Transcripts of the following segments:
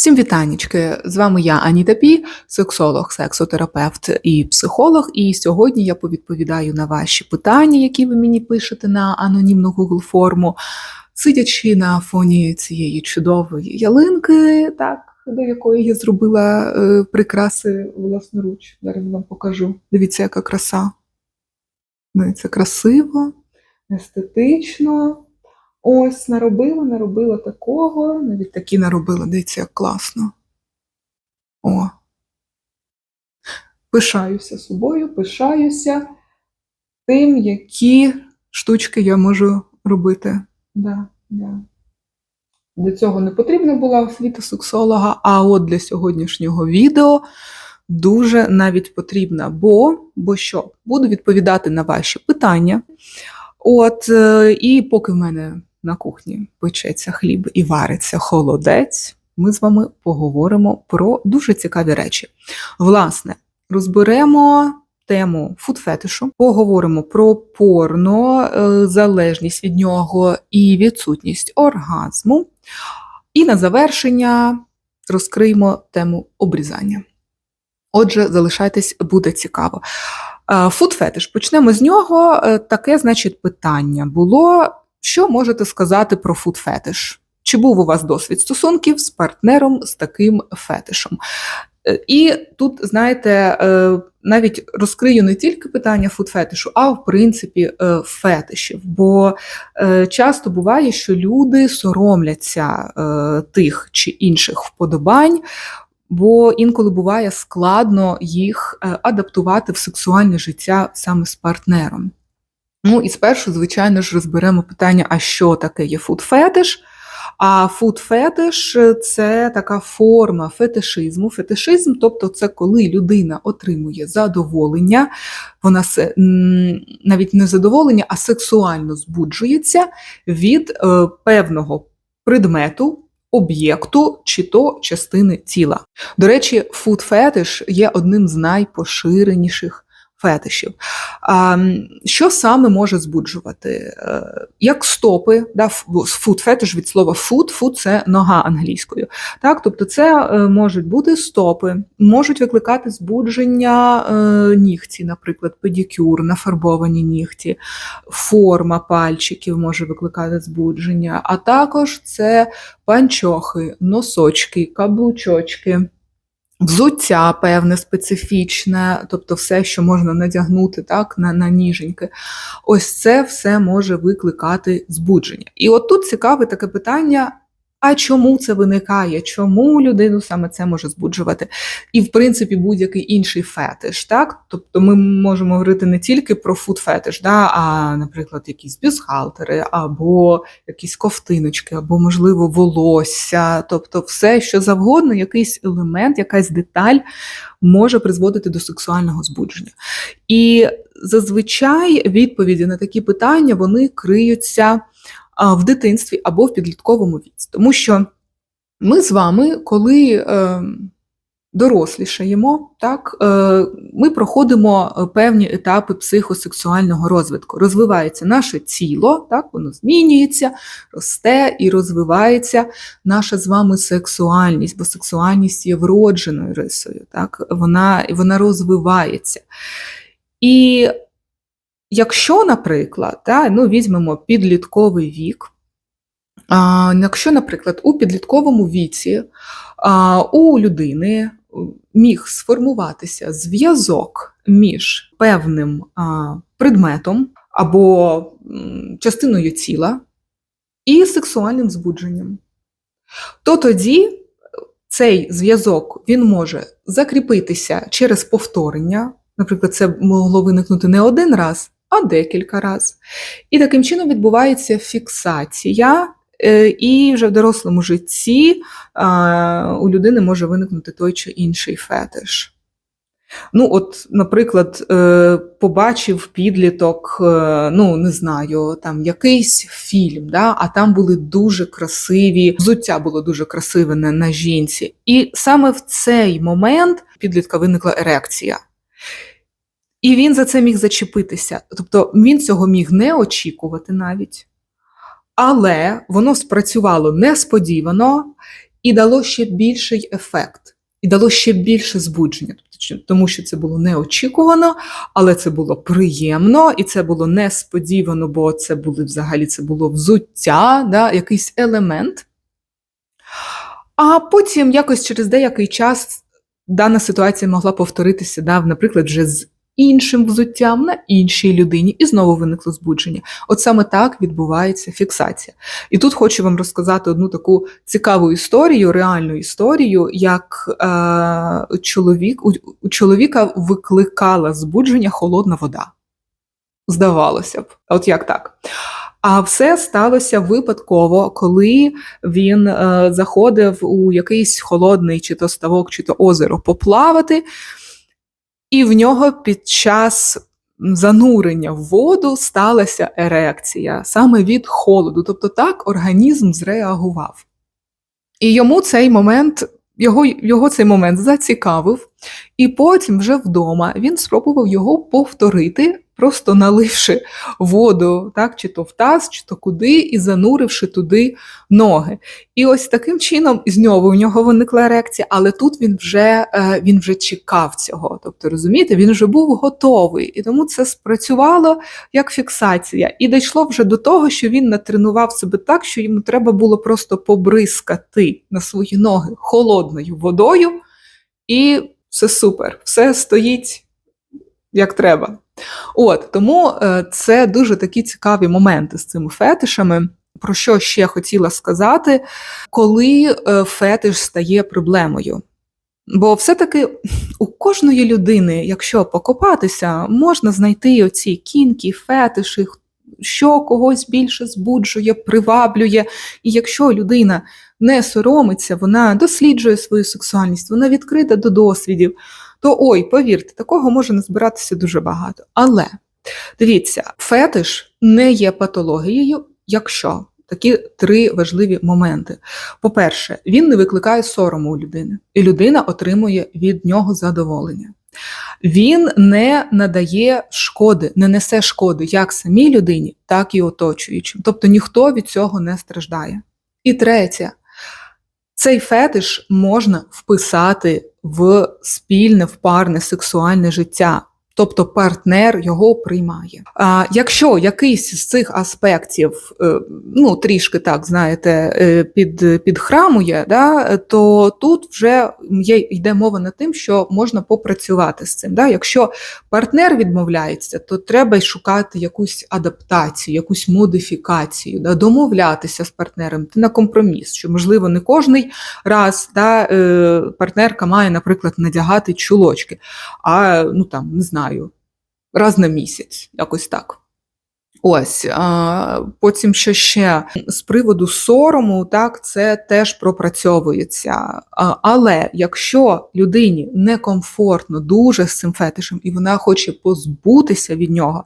Всім вітанечки! З вами я Аніта Пі, сексолог, сексотерапевт і психолог. І сьогодні я повідповідаю на ваші питання, які ви мені пишете на анонімну Google форму, сидячи на фоні цієї чудової ялинки, так, до якої я зробила е, прикраси власноруч. Зараз вам покажу. Дивіться, яка краса. Ну, це красиво, естетично. Ось наробила, наробила такого, навіть такі наробила, дивіться, як класно. О. Пишаюся собою, пишаюся тим, які штучки я можу робити. Да, да. Для цього не потрібна була освіта сексолога, а от для сьогоднішнього відео дуже навіть потрібна, бо, бо що? Буду відповідати на ваші питання. От, е, і поки в мене на кухні печеться хліб і вариться холодець, ми з вами поговоримо про дуже цікаві речі. Власне, розберемо тему фудфетишу, поговоримо про порно, е, залежність від нього і відсутність оргазму. І на завершення розкриємо тему обрізання. Отже, залишайтесь, буде цікаво. Фудфетиш, почнемо з нього. Е, Таке, значить, питання було: що можете сказати про фудфетиш? Чи був у вас досвід стосунків з партнером з таким фетишем? Е, І тут, знаєте, е, навіть розкрию не тільки питання фудфетишу, а в принципі е, фетишів. Бо часто буває, що люди соромляться тих чи інших вподобань, бо інколи буває складно їх адаптувати в сексуальне життя саме з партнером. Ну і спершу, звичайно ж, розберемо питання, а що таке є фуд-фетиш? А фуд-фетиш – це така форма фетишизму. Фетишизм, тобто це коли людина отримує задоволення, вона се- навіть не задоволення, а сексуально збуджується від е, певного предмету, об'єкту чи то частини тіла. До речі, фуд-фетиш є одним з найпоширеніших фетишів. Що саме може збуджувати? Е, Як стопи, да, фуд-фетиш від слова food, food – це нога англійською. Так, тобто це е, можуть бути стопи, можуть викликати збудження е, нігті, наприклад, педикюр, нафарбовані нігті, форма пальчиків може викликати збудження, а також це панчохи, носочки, каблучочки. Взуття певне специфічне, тобто все, що можна надягнути так, на, на ніженьки. Ось це все може викликати збудження. І от тут цікаве таке питання: а чому це виникає? Чому людину саме це може збуджувати? І, в принципі, будь-який інший фетиш. Так? Тобто ми можемо говорити не тільки про фуд-фетиш, да, а, наприклад, якісь бюстгальтери, або якісь ковтиночки, або, можливо, волосся, тобто все, що завгодно, якийсь елемент, якась деталь може призводити до сексуального збудження. І зазвичай відповіді на такі питання вони криються в дитинстві або в підлітковому віці. Тому що ми з вами, коли е, дорослішаємо, так, е, ми проходимо е, певні етапи психосексуального розвитку. Розвивається наше тіло, так, воно змінюється, росте і розвивається наша з вами сексуальність, бо сексуальність є вродженою рисою, так, вона, вона розвивається. І Якщо, наприклад, та, ну, візьмемо підлітковий вік, а, якщо, наприклад, у підлітковому віці а, у людини міг сформуватися зв'язок між певним а, предметом або частиною тіла і сексуальним збудженням, то тоді цей зв'язок він може закріпитися через повторення. Наприклад, це могло виникнути не один раз, а декілька разів. І таким чином відбувається фіксація, е, і вже в дорослому житті у людини може виникнути той чи інший фетиш. Ну, от, наприклад, е, побачив підліток, е, ну не знаю, там якийсь фільм, да, а там були дуже красиві, взуття було дуже красиве на, на жінці. І саме в цей момент підлітка виникла ерекція. І він за це міг зачепитися. Тобто він цього міг не очікувати навіть, але воно спрацювало несподівано, і дало ще більший ефект, і дало ще більше збудження. Тобто, Тому що це було неочікувано, але це було приємно, і це було несподівано, бо це були взагалі це було взуття, да, якийсь елемент. А потім, якось через деякий час, дана ситуація могла повторитися, да, наприклад, вже з іншим взуттям на іншій людині, і знову виникло збудження. От саме так відбувається фіксація. І тут хочу вам розказати одну таку цікаву історію, реальну історію, як е, чоловік, у, у чоловіка викликала збудження холодна вода. Здавалося б, от як так? А все сталося випадково, коли він е, заходив у якийсь холодний чи то ставок, чи то озеро поплавати, і в нього під час занурення в воду сталася ерекція саме від холоду. Тобто так організм зреагував. І йому цей момент, його, його цей момент зацікавив, і потім вже вдома він спробував його повторити, просто наливши воду, так, чи то в таз, чи то куди, і зануривши туди ноги. І ось таким чином знову у нього виникла ерекція, але тут він вже, е, він вже чекав цього. Тобто, розумієте, він вже був готовий, і тому це спрацювало як фіксація. І дійшло вже до того, що він натренував себе так, що йому треба було просто побризкати на свої ноги холодною водою, і все супер, все стоїть як треба. От тому е, це дуже такі цікаві моменти з цими фетишами. Про що ще хотіла сказати, коли е, фетиш стає проблемою. Бо все-таки у кожної людини, якщо покопатися, можна знайти оці кінки, фетиші, що когось більше збуджує, приваблює. І якщо людина не соромиться, вона досліджує свою сексуальність, вона відкрита до досвідів, то ой, повірте, такого може назбиратися дуже багато. Але дивіться, фетиш не є патологією, якщо такі три важливі моменти. По-перше, він не викликає сорому у людини, і людина отримує від нього задоволення. Він не надає шкоди, не несе шкоди як самій людині, так і оточуючим. Тобто ніхто від цього не страждає. І третє, цей фетиш можна вписати в спільне, в парне сексуальне життя. Тобто партнер його приймає. А якщо якийсь з цих аспектів, е, ну трішки так знаєте, е, під, підхрамує, да, то тут вже є, йде мова над тим, що можна попрацювати з цим. Да. Якщо партнер відмовляється, то треба й шукати якусь адаптацію, якусь модифікацію, да, домовлятися з партнером, йти на компроміс, що можливо не кожний раз да, е, партнерка має, наприклад, надягати чулочки, а ну там не знаю раз на місяць, якось так. Ось, а, потім що ще з приводу сорому, так, це теж пропрацьовується. А, але якщо людині некомфортно дуже з цим фетишем, і вона хоче позбутися від нього,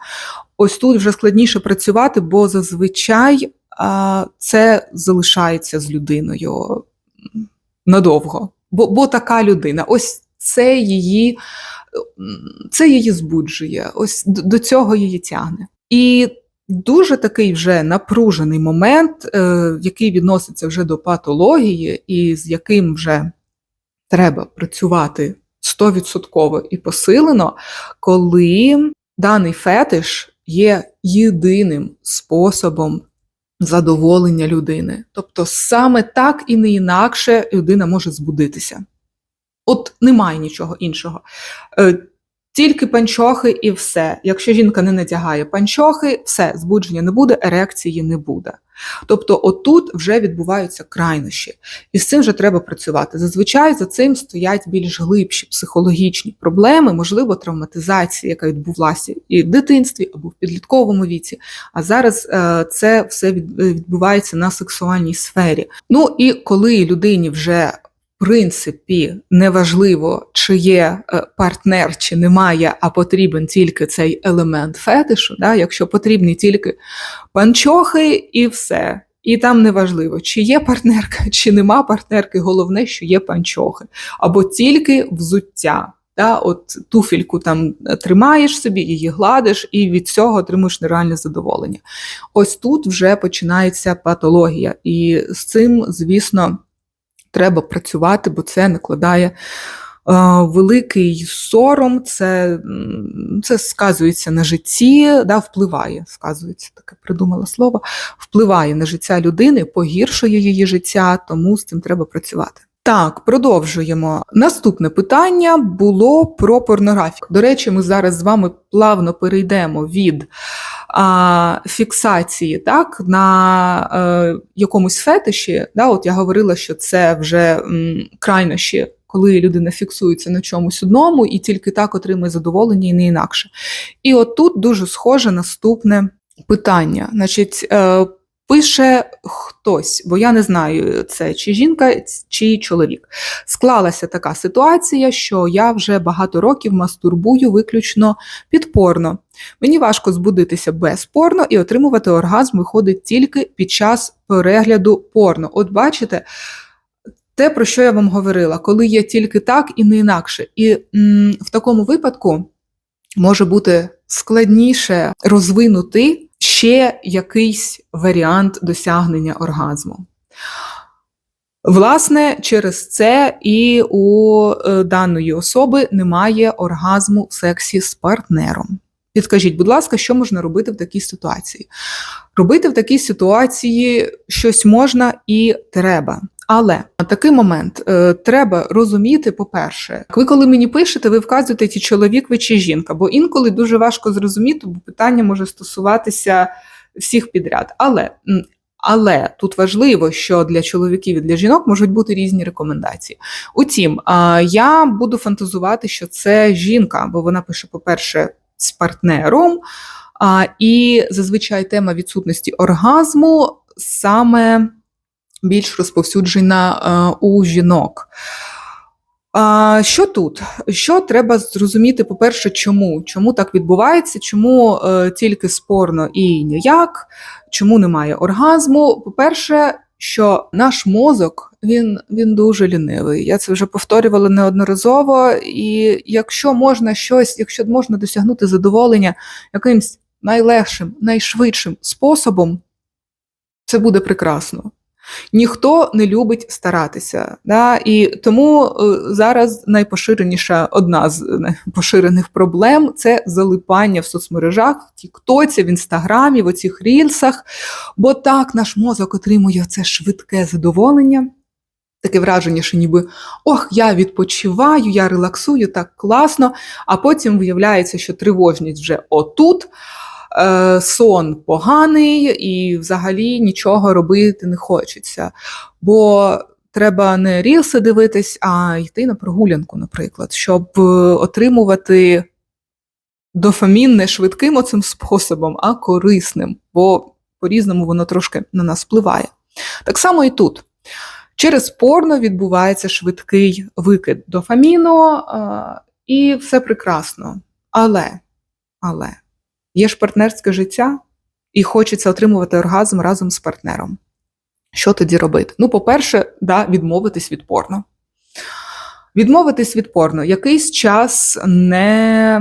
ось тут вже складніше працювати, бо зазвичай а, це залишається з людиною надовго. Бо, бо така людина, ось це її це її збуджує, ось до цього її тягне. І дуже такий вже напружений момент, е, який відноситься вже до патології, і з яким вже треба працювати стовідсотково і посилено, коли даний фетиш є єдиним способом. Задоволення людини. Тобто саме так і не інакше людина може збудитися. От немає нічого іншого. Е, Тільки панчохи і все. Якщо жінка не надягає панчохи, все, збудження не буде, ерекції не буде. Тобто, отут вже відбуваються крайнощі, і з цим вже треба працювати. Зазвичай за цим стоять більш глибші психологічні проблеми, можливо, травматизація, яка відбулася і в дитинстві або в підлітковому віці. А зараз е, це все відбувається на сексуальній сфері. Ну і коли людині вже принципі, неважливо, чи є партнер, чи немає, а потрібен тільки цей елемент фетишу. Да? Якщо потрібні тільки панчохи і все. І там неважливо, чи є партнерка, чи нема партнерки, головне, що є панчохи, або тільки взуття. Да, От туфельку там тримаєш собі, її гладиш, і від цього отримуєш нереальне задоволення. Ось тут вже починається патологія, і з цим, звісно треба працювати, бо це накладає е, великий сором, це, це сказується на житті, да, впливає, сказується, таке придумала слово, впливає на життя людини, погіршує її життя, тому з цим треба працювати. Так, продовжуємо. Наступне питання було про порнографію. До речі, ми зараз з вами плавно перейдемо від а, фіксації так, на е, якомусь фетиші. Да, от я говорила, що це вже м, крайнощі, коли людина фіксується на чомусь одному і тільки так отримує задоволення і не інакше. І от тут дуже схоже наступне питання. Значить, е, пише хтось, бо я не знаю, це чи жінка, чи чоловік. Склалася така ситуація, що я вже багато років мастурбую виключно під порно. Мені важко збудитися без порно і отримувати оргазм виходить тільки під час перегляду порно. От бачите. Те, про що я вам говорила, коли є тільки так і не інакше. І м, в такому випадку може бути складніше розвинути ще якийсь варіант досягнення оргазму. Власне, через це і у е, даної особи немає оргазму в сексі з партнером. Підкажіть, будь ласка, що можна робити в такій ситуації? Робити в такій ситуації щось можна і треба. Але на такий момент е, треба розуміти, по-перше, ви коли мені пишете, ви вказуєте, чи чоловік ви чи жінка, бо інколи дуже важко зрозуміти, бо питання може стосуватися всіх підряд. Але, але тут важливо, що для чоловіків і для жінок можуть бути різні рекомендації. Утім, а, я буду фантазувати, що це жінка, бо вона пише, по-перше, з партнером, а, і зазвичай тема відсутності оргазму саме більш розповсюджена е, у жінок. А, Що тут? Що треба зрозуміти, по-перше, чому? Чому так відбувається? Чому е, тільки спорно і ніяк? Чому немає оргазму? По-перше, що наш мозок він, він дуже лінивий. Я це вже повторювала неодноразово. І якщо можна щось, якщо можна досягнути задоволення якимсь найлегшим, найшвидшим способом, це буде прекрасно. Ніхто не любить старатися. Да? І тому е, зараз найпоширеніша одна з поширених проблем це залипання в соцмережах, в Тіктоці, в інстаграмі, в оцих рілсах. Бо так наш мозок отримує це швидке задоволення. Таке враження, що ніби ох, я відпочиваю, я релаксую, так класно, а потім виявляється, що тривожність вже отут. Е, сон поганий і взагалі нічого робити не хочеться. Бо треба не рілси дивитись, а йти на прогулянку, наприклад, щоб е, отримувати дофамін не швидким оцим способом, а корисним, бо по-різному воно трошки на нас впливає. Так само і тут. Через порно відбувається швидкий викид дофаміну, і все прекрасно. Але, але. Є ж партнерське життя, і хочеться отримувати оргазм разом з партнером. Що тоді робити? Ну, по-перше, да, відмовитись від порно. Відмовитись від порно, якийсь час не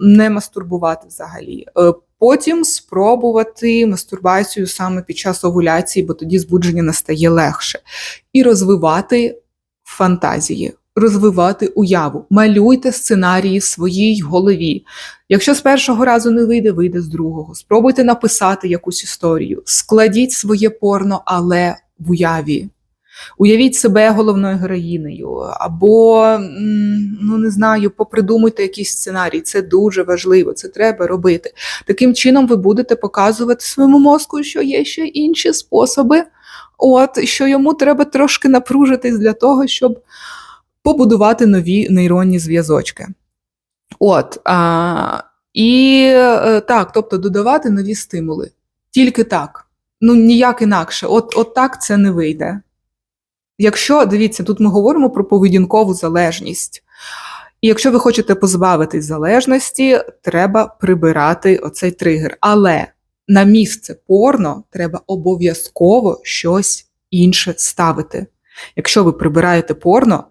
не мастурбувати взагалі. Е, потім спробувати мастурбацію саме під час овуляції, бо тоді збудження настає легше. І розвивати фантазії розвивати уяву, малюйте сценарії в своїй голові. Якщо з першого разу не вийде, вийде з другого. Спробуйте написати якусь історію, складіть своє порно, але в уяві. Уявіть себе головною героїнею, або, ну не знаю, попридумуйте якийсь сценарій. Це дуже важливо, це треба робити. Таким чином, ви будете показувати своєму мозку, що є ще інші способи, от що йому треба трошки напружитись для того, щоб побудувати нові нейронні зв'язочки. От, а, І е, так, тобто додавати нові стимули. Тільки так. Ну, ніяк інакше. От, От так це не вийде. Якщо, дивіться, тут ми говоримо про поведінкову залежність. І якщо ви хочете позбавитись залежності, треба прибирати оцей тригер. Але на місце порно треба обов'язково щось інше ставити. Якщо ви прибираєте порно,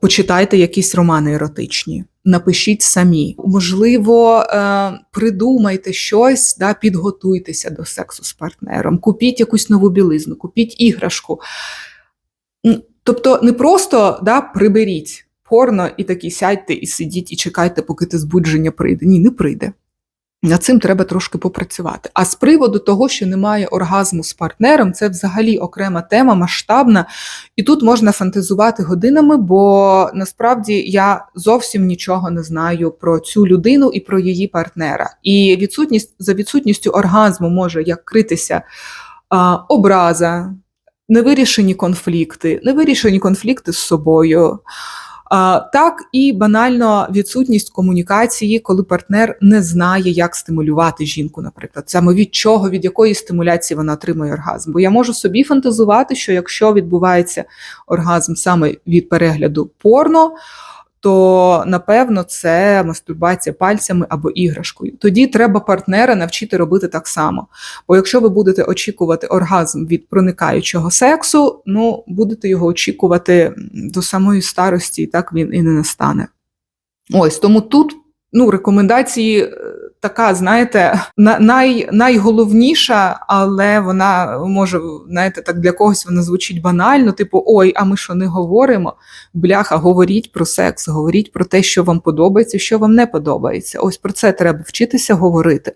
Почитайте якісь романи еротичні, напишіть самі. Можливо, е, придумайте щось, да, підготуйтеся до сексу з партнером, купіть якусь нову білизну, купіть іграшку. Тобто не просто да, приберіть порно і такі сядьте і сидіть і чекайте, поки те збудження прийде. Ні, не прийде. Над цим треба трошки попрацювати. А з приводу того, що немає оргазму з партнером, це взагалі окрема тема, масштабна, і тут можна фантазувати годинами, бо насправді я зовсім нічого не знаю про цю людину і про її партнера. І відсутність за відсутністю оргазму може як критися а, образа, невирішені конфлікти, невирішені конфлікти з собою. Так і банально відсутність комунікації, коли партнер не знає, як стимулювати жінку, наприклад, саме від чого, від якої стимуляції вона отримує оргазм. Бо я можу собі фантазувати, що якщо відбувається оргазм саме від перегляду порно, то напевно це мастурбація пальцями або іграшкою. Тоді треба партнера навчити робити так само. Бо якщо ви будете очікувати оргазм від проникаючого сексу, ну будете його очікувати до самої старості, і так він і не настане. Ось тому тут ну, рекомендації е, така, знаєте, най, найголовніша, але вона може, знаєте, так для когось вона звучить банально, типу, ой, а ми що не говоримо? Бляха, говоріть про секс, говоріть про те, що вам подобається, що вам не подобається. Ось про це треба вчитися говорити.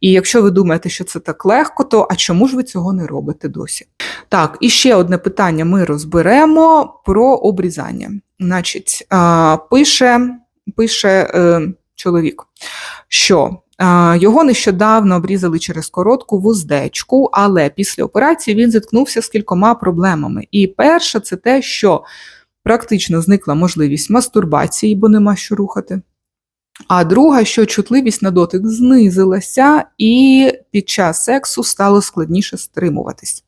І якщо ви думаєте, що це так легко, то а чому ж ви цього не робите досі? Так, і ще одне питання ми розберемо про обрізання. Значить, пише, пише е, чоловік, що його нещодавно обрізали через коротку вуздечку, але після операції він зіткнувся з кількома проблемами. І перше, це те, що практично зникла можливість мастурбації, бо нема що рухати. А друга, що чутливість на дотик знизилася, і під час сексу стало складніше стримуватись.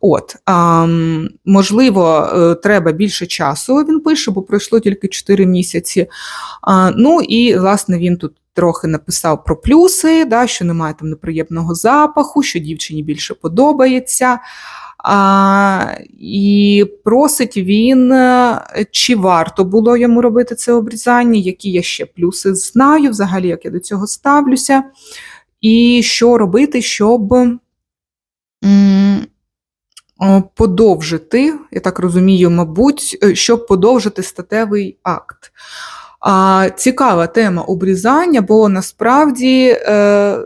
От, ем, можливо, е, треба більше часу, він пише, бо пройшло тільки 4 місяці. А, ну і, власне, він тут трохи написав про плюси, да, що немає там неприємного запаху, що дівчині більше подобається. А, і просить він, е, чи варто було йому робити це обрізання, які я ще плюси знаю, взагалі, як я до цього ставлюся, і що робити, щоб. Подовжити, я так розумію, мабуть, е, щоб подовжити статевий акт. А, цікава тема обрізання, бо насправді е,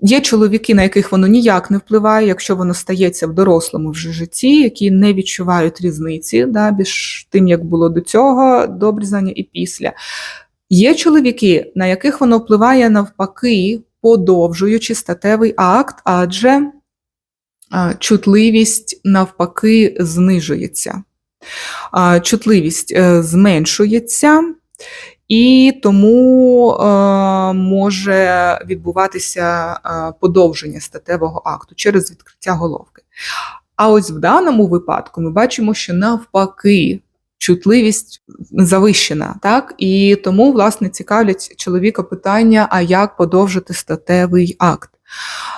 є чоловіки, на яких воно ніяк не впливає, якщо воно стається в дорослому вже житті, які не відчувають різниці да, між тим, як було до цього, до обрізання і після. Є чоловіки, на яких воно впливає навпаки, подовжуючи статевий акт, адже чутливість навпаки знижується. Чутливість е, зменшується, і тому е, може відбуватися е, подовження статевого акту через відкриття головки. А ось в даному випадку ми бачимо, що навпаки. Чутливість завищена, так і тому, власне, цікавлять чоловіка питання: а як подовжити статевий акт?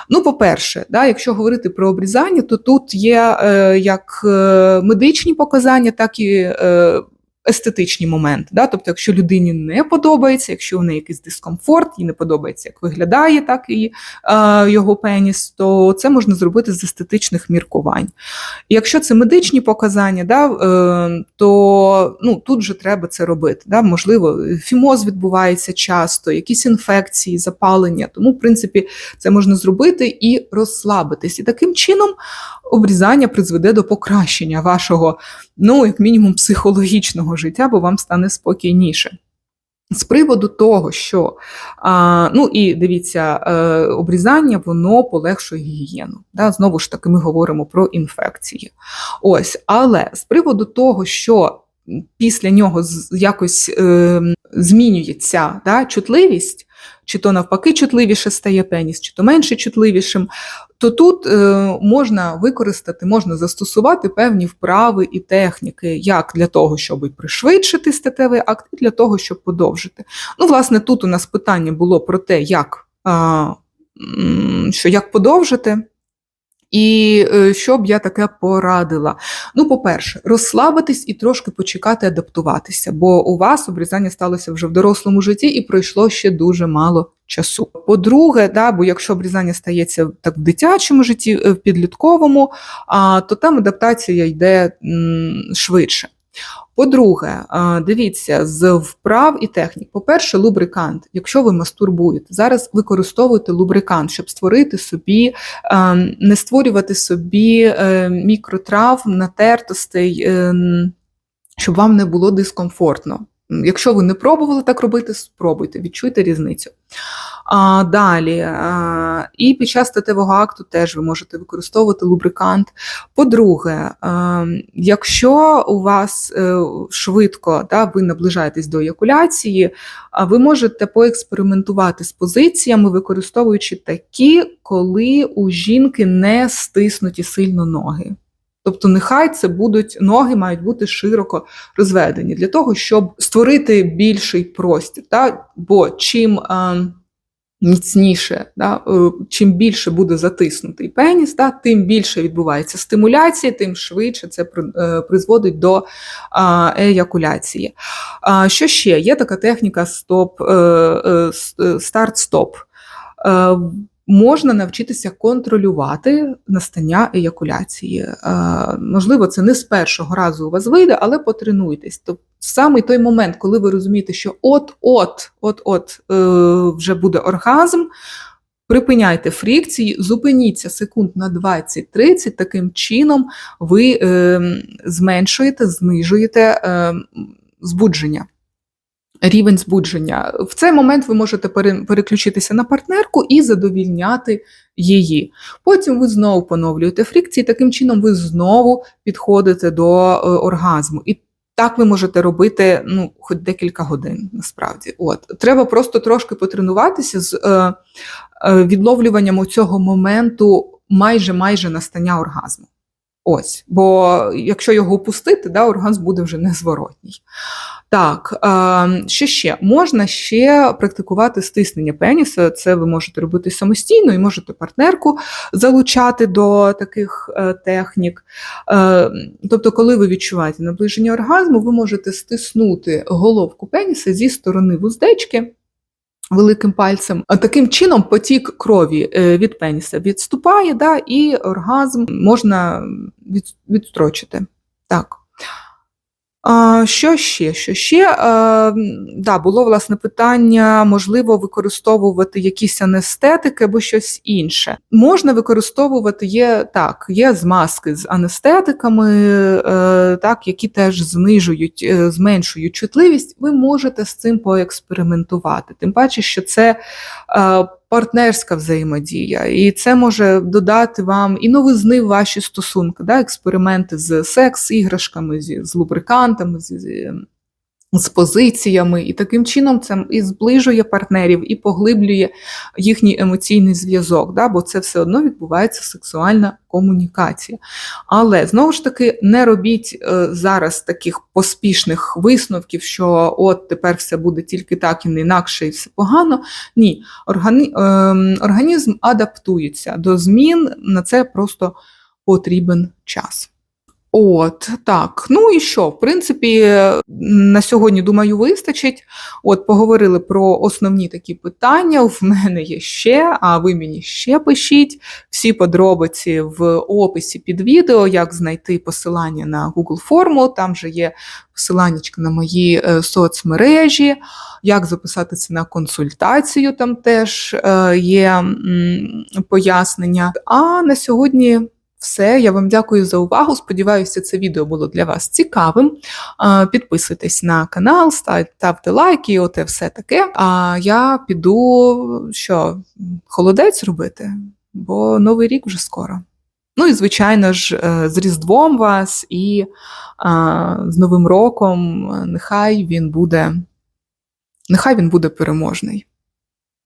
Ну, по-перше, да, якщо говорити про обрізання, то тут є е, як е, медичні показання, так і е, естетичні моменти. Да? Тобто, якщо людині не подобається, якщо в неї якийсь дискомфорт, їй не подобається, як виглядає, так і е, його пеніс, то це можна зробити з естетичних міркувань. І якщо це медичні показання, да, е, то ну, тут вже треба це робити. Да? Можливо, фімоз відбувається часто, якісь інфекції, запалення. Тому, в принципі, це можна зробити і розслабитись. І таким чином обрізання призведе до покращення вашого, ну, як мінімум, психологічного життя, бо вам стане спокійніше. З приводу того, що а, ну і дивіться, е, обрізання воно полегшує гігієну. Да? Знову ж таки, ми говоримо про інфекції. Ось, але з приводу того, що після нього якось е, змінюється да, чутливість, чи то навпаки чутливіше стає пеніс, чи то менше чутливішим, то тут е, можна використати, можна застосувати певні вправи і техніки, як для того, щоб пришвидшити статевий акт, і для того, щоб подовжити. Ну, власне, тут у нас питання було про те, як, що як подовжити. І е, що б я таке порадила? Ну, по-перше, розслабитись і трошки почекати адаптуватися, бо у вас обрізання сталося вже в дорослому житті і пройшло ще дуже мало часу. По-друге, да, бо якщо обрізання стається так в дитячому житті, е, в підлітковому, а, то там адаптація йде м, швидше. По-друге, дивіться, з вправ і технік. По-перше, лубрикант. Якщо ви мастурбуєте, зараз використовуйте лубрикант, щоб створити собі, е, не створювати собі мікротрав, мікротравм, натертостей, е, щоб вам не було дискомфортно. Якщо ви не пробували так робити, спробуйте, відчуйте різницю. А, далі, а, і під час статевого акту теж ви можете використовувати лубрикант. По-друге, якщо у вас е, швидко да, ви наближаєтесь до еякуляції, ви можете поекспериментувати з позиціями, використовуючи такі, коли у жінки не стиснуті сильно ноги. Тобто, нехай це будуть ноги мають бути широко розведені для того, щоб створити більший простір. Да? Бо чим е, міцніше, да, е, чим більше буде затиснутий пеніс, да, тим більше відбувається стимуляція, тим швидше це е, призводить до а, еякуляції. А, Що ще? Є така техніка стоп, е, е, е, старт-стоп. Е, Можна навчитися контролювати настання еякуляції. Е, Можливо, це не з першого разу у вас вийде, але потренуйтесь. Тобто саме той момент, коли ви розумієте, що от-от, от-от е, вже буде оргазм, припиняйте фрікції, зупиніться секунд на 20-30, таким чином ви е, зменшуєте, знижуєте е, збудження. Рівень збудження. В цей момент ви можете переключитися на партнерку і задовільняти її. Потім ви знову поновлюєте фрикції, таким чином ви знову підходите до е, оргазму. І так ви можете робити ну, хоч декілька годин, насправді. От. Треба просто трошки потренуватися з е, е, відловлюванням цього моменту майже майже настання оргазму. Ось, бо якщо його опустити, да, оргазм буде вже незворотній. Так, е, що ще? Можна ще практикувати стиснення пеніса. Це ви можете робити самостійно і можете партнерку залучати до таких е, технік. Е, тобто, коли ви відчуваєте наближення оргазму, ви можете стиснути головку пеніса зі сторони вуздечки. Великим пальцем. Таким чином потік крові е, від пеніса відступає, да, і оргазм можна від, відстрочити. Так. Що ще? Що ще? Да, було власне питання, можливо, використовувати якісь анестетики або щось інше. Можна використовувати є так, є змазки з анестетиками, е, так, які теж знижують, е, зменшують чутливість. Ви можете з цим поекспериментувати. Тим паче, що це е, партнерська взаємодія, і це може додати вам і новизни в ваші стосунки, да, експерименти з секс-іграшками, з лубрикантами, з, з, позиціями. І таким чином це і зближує партнерів, і поглиблює їхній емоційний зв'язок, да, бо це все одно відбувається сексуальна комунікація. Але знову ж таки, не робіть е, зараз таких поспішних висновків, що от тепер все буде тільки так і не інакше, і все погано. Ні, органі... ем, організм адаптується до змін, на це просто потрібен час. От так. Ну і що? В принципі, на сьогодні, думаю, вистачить. От поговорили про основні такі питання. В мене є ще, а ви мені ще пишіть всі подробиці в описі під відео, як знайти посилання на Google форму. Там же є посилання на мої е, соцмережі, як записатися на консультацію. Там теж е, є пояснення. А на сьогодні. Все, я вам дякую за увагу. Сподіваюся, це відео було для вас цікавим. Підписуйтесь на канал, став- ставте лайки, і оте все таке. А я піду що, холодець робити, бо новий рік вже скоро. Ну і звичайно ж, е, з Різдвом вас і а, з Новим роком. Нехай він буде, нехай він буде переможний.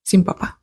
Всім па-па.